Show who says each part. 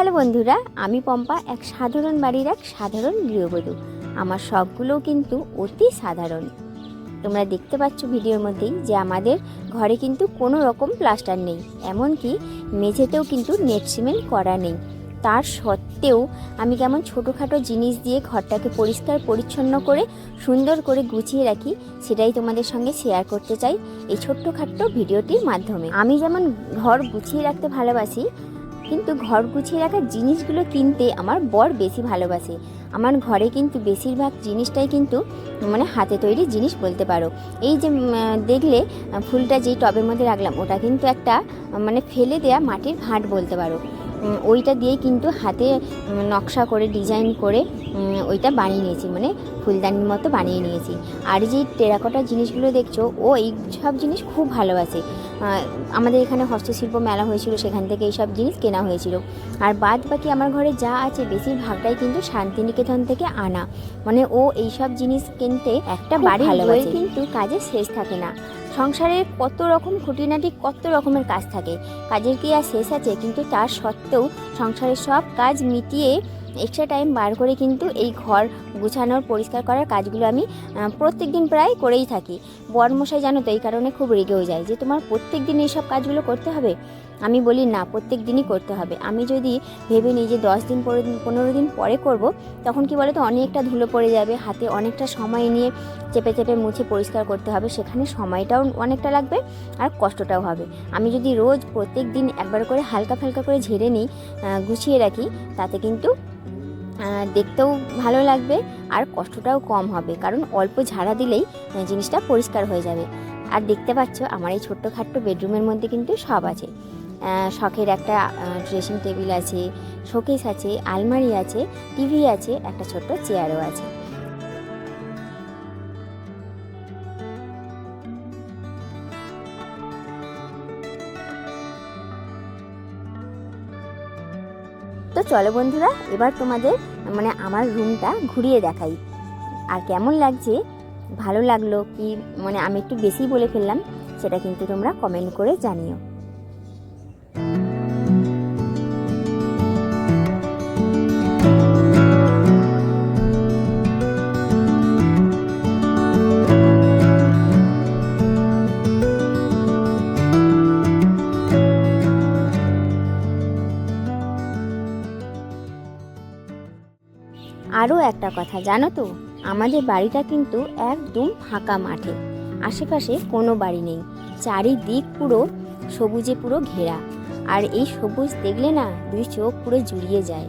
Speaker 1: Hello বন্ধুরা, আমি পম্পা, এক সাধারণ বাড়ির এক সাধারণ গৃহবধূ। আমার শখগুলোও কিন্তু অতি সাধারণ। তোমরা দেখতে পাচ্ছ ভিডিওর মধ্যেই যে আমাদের ঘরে কিন্তু কোনো রকম প্লাস্টার নেই, এমনকি মেঝেতেও কিন্তু নেট সিমেন্ট করা নেই। তার সত্ত্বেও আমি কেমন ছোটোখাটো জিনিস দিয়ে ঘরটাকে পরিষ্কার, পরিচ্ছন্ন করে, সুন্দর করে গুছিয়ে রাখি, সেটাই তোমাদের সঙ্গে শেয়ার করতে চাই এই ছোট্টখাট্ট ভিডিওটির মাধ্যমে। আমি যেমন ঘর গুছিয়ে রাখতে ভালোবাসি কিন্তু ঘর গুছিয়ে রাখার জিনিসগুলো কিনতে আমার বর বেশি ভালোবাসে। আমার ঘরে কিন্তু বেশিরভাগ জিনিসটাই কিন্তু মানে হাতে তৈরি জিনিস বলতে পারো। এই যে দেখলে, ফুলটা যেই টবের মধ্যে রাখলাম, ওটা কিন্তু একটা মানে ফেলে দেয়া মাটির ভাঁট বলতে পারো। ওইটা দিয়েই কিন্তু হাতে নকশা করে, ডিজাইন করে ওইটা বানিয়ে নিয়েছি মানে ফুলদানির মতো বানিয়ে নিয়েছি। আর যে টেরাকোটার জিনিসগুলো দেখছ, ও এই সব জিনিস খুব ভালোবাসে। আমাদের এখানে হস্তশিল্প মেলা হয়েছিল সেখান থেকে এইসব জিনিস কেনা হয়েছিল। আর বাদ বাকি আমার ঘরে যা আছে বেশিরভাগটাই কিন্তু শান্তিনিকেতন থেকে আনা। মানে ও এইসব জিনিস কিনতে একটা বাড়ি
Speaker 2: ভালোবাসে।
Speaker 1: কিন্তু কাজের শেষ থাকে না। সংসারের কত রকম খুঁটিনাটি কত রকমের কাজ থাকে। কাজের কি আর শেষ আছে? কিন্তু তার সত্ত্বেও সংসারের সব কাজ মিটিয়ে এক্সট্রা টাইম বার করে কিন্তু এই ঘর গুছানোর, পরিষ্কার করার কাজগুলো আমি প্রত্যেক দিন প্রায় করেই থাকি। বরমশাই জানো তো এই কারণে খুব রেগেও যায় যে তোমার প্রত্যেক দিন এইসব কাজগুলো করতে হবে? আমি বলি, না, প্রত্যেক দিনই করতে হবে। আমি যদি ভেবে নিই যে দশ দিন পরে পনেরো দিন পরে করব, তখন কি বলো তো অনেকটা ধুলো পড়ে যাবে, হাতে অনেকটা সময় নিয়ে চেপে চেপে মুছে পরিষ্কার করতে হবে, সেখানে সময়টাও অনেকটা লাগবে আর কষ্টটাও হবে। আমি যদি রোজ প্রত্যেক দিন একবার করে হালকা ফালকা করে ঝেড়ে নিই গুছিয়ে রাখি, তাতে কিন্তু দেখতেও ভালো লাগবে আর কষ্টটাও কম হবে। কারণ অল্প ঝাড়া দিলেই জিনিসটা পরিষ্কার হয়ে যাবে। আর দেখতে পাচ্ছ, আমার এই ছোট্টখাট্ট বেডরুমের মধ্যে কিন্তু সব আছে। শখের একটা ড্রেসিং টেবিল আছে শোকেস আছে, আলমারি আছে টিভি আছে, একটা ছোট্ট চেয়ারও আছে। তো চলো বন্ধুরা, এবার তোমাদের মানে আমার রুমটা ঘুরিয়ে দেখাই। আর কেমন লাগছে? ভালো লাগল কি? মানে আমি একটু বেশি বলে ফেললাম, সেটা কিন্তু তোমরা কমেন্ট করে জানিও। আরও একটা কথা, জানো তো? আমাদের বাড়িটা কিন্তু একদম ফাঁকা মাঠে। আশেপাশে কোনো বাড়ি নেই। চারিদিক পুরো সবুজে পুরো ঘেরা। আর এই সবুজ দেখলে না দুই চোখ পুরো জুড়িয়ে যায়।